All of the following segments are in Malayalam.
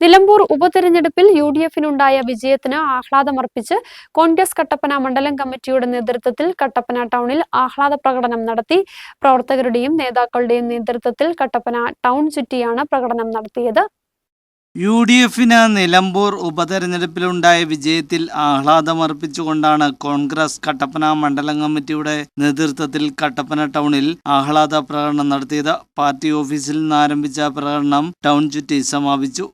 നിലമ്പൂർ ഉപതെരഞ്ഞെടുപ്പിൽ യു ഡി എഫിനുണ്ടായ വിജയത്തിന് ആഹ്ലാദമർപ്പിച്ച് കോൺഗ്രസ് കട്ടപ്പന മണ്ഡലം കമ്മിറ്റിയുടെ നേതൃത്വത്തിൽ കട്ടപ്പന ടൗണിൽ ആഹ്ലാദ പ്രകടനം നടത്തി. പ്രവർത്തകരുടെയും നേതാക്കളുടെയും നേതൃത്വത്തിൽ കട്ടപ്പന ടൗൺ ചുറ്റിയാണ് പ്രകടനം നടത്തിയത്. യു ഡി എഫിന് നിലമ്പൂർ ഉപതെരഞ്ഞെടുപ്പിലുണ്ടായ വിജയത്തിൽ ആഹ്ലാദമർപ്പിച്ചുകൊണ്ടാണ് കോൺഗ്രസ് കട്ടപ്പന മണ്ഡലം കമ്മിറ്റിയുടെ നേതൃത്വത്തിൽ കട്ടപ്പന ടൗണിൽ ആഹ്ലാദ പ്രകടനം നടത്തിയത്. പാർട്ടി ഓഫീസിൽ നിന്ന് ആരംഭിച്ച പ്രകടനം ടൗൺ ചുറ്റി സമാപിച്ചു.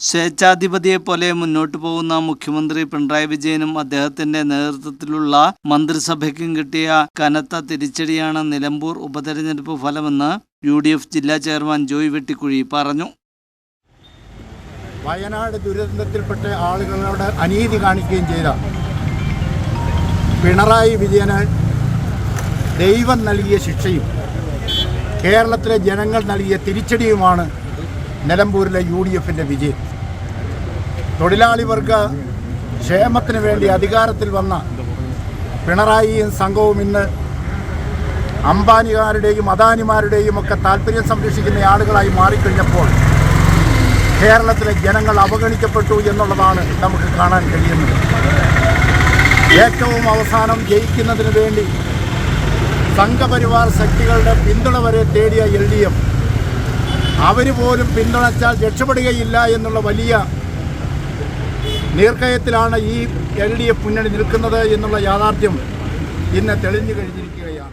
സ്വേച്ഛാധിപതിയെ പോലെ മുന്നോട്ടു പോകുന്ന മുഖ്യമന്ത്രി പിണറായി വിജയനും അദ്ദേഹത്തിന്റെ നേതൃത്വത്തിലുള്ള മന്ത്രിസഭയ്ക്കും കിട്ടിയ കനത്ത തിരിച്ചടിയാണ് നിലമ്പൂർ ഉപതെരഞ്ഞെടുപ്പ് ഫലമെന്ന് യു ഡി എഫ് ജില്ലാ ചെയർമാൻ ജോയ് വെട്ടിക്കുഴി പറഞ്ഞു. വയനാട് ദുരന്തത്തിൽപ്പെട്ട ആളുകളോട് അനീതി കാണിക്കുകയും ചെയ്ത പിണറായി വിജയന് ദൈവം നൽകിയ ശിക്ഷയും കേരളത്തിലെ ജനങ്ങൾ നൽകിയ തിരിച്ചടിയുമാണ് നിലമ്പൂരിലെ യു ഡി എഫിന്റെ വിജയം. തൊഴിലാളി വർഗ ക്ഷേമത്തിന് വേണ്ടി അധികാരത്തിൽ വന്ന പിണറായിയും സംഘവും ഇന്ന് അംബാനിമാരുടെയും അദാനിമാരുടെയും ഒക്കെ താല്പര്യം സംരക്ഷിക്കുന്ന ആളുകളായി മാറിക്കഴിഞ്ഞപ്പോൾ കേരളത്തിലെ ജനങ്ങൾ അവഗണിക്കപ്പെട്ടു എന്നുള്ളതാണ് നമുക്ക് കാണാൻ കഴിയുന്നത്. ഏറ്റവും അവസാനം ജയിക്കുന്നതിന് വേണ്ടി സംഘപരിവാർ ശക്തികളുടെ പിന്തുണ വരെ തേടിയ എൽ ഡി എഫ് അവർ പോലും പിന്തുണച്ചാൽ രക്ഷപ്പെടുകയില്ല എന്നുള്ള വലിയ നീർക്കയത്തിലാണ് ഈ എൽ ഡി എഫ് മുന്നണി നിൽക്കുന്നത് എന്നുള്ള യാഥാർത്ഥ്യം ഇന്ന് തെളിഞ്ഞു കഴിഞ്ഞിരിക്കുകയാണ്.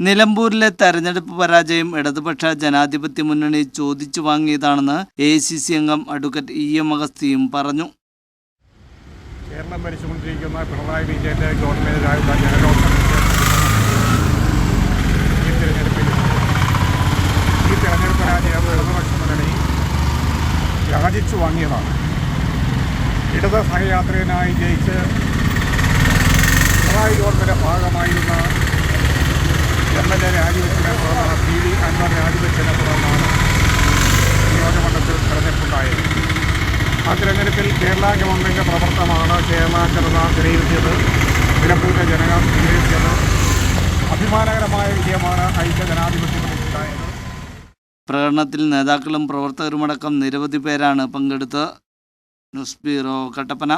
നിലമ്പൂരിലെ തെരഞ്ഞെടുപ്പ് പരാജയം ഇടതുപക്ഷ ജനാധിപത്യ മുന്നണി ചോദിച്ചു വാങ്ങിയതാണെന്ന് എ സി സി അംഗം അഡ്വക്കറ്റ് ഇ എം അഗസ്തിയും പറഞ്ഞു. കേരളം ഭരിച്ചുകൊണ്ടിരിക്കുന്ന പിണറായി വിജയന്റെ ഗവൺമെന്റിനായുള്ള ജനരോഷം. ഈ തിരഞ്ഞെടുപ്പിൽ ഈ തിരഞ്ഞെടുപ്പ് പരാജയം ഇടതുപക്ഷ മുന്നണി യാചിച്ചു വാങ്ങിയതാണ്. ഇടത് സഹയാത്രികനായി ജയിച്ച് പിണറായി ഗവൺമെന്റ് ഭാഗമായിരുന്ന തിരഞ്ഞെടുപ്പിൽ കേരള ഗവൺമെന്റ് പ്രവർത്തനമാണ് കേരള ജനത വിലയിരുത്തിയത് വിലപ്പൂറ്റ ജനങ്ങൾ വിലയിരുത്തിയത് അഭിമാനകരമായ വിജയമാണ് ഐക്യ ജനാധിപത്യത്തിനുണ്ടായത് പ്രകടനത്തിൽ നേതാക്കളും പ്രവർത്തകരുമടക്കം നിരവധി പേരാണ് പങ്കെടുത്ത്. News bureau Kattappana.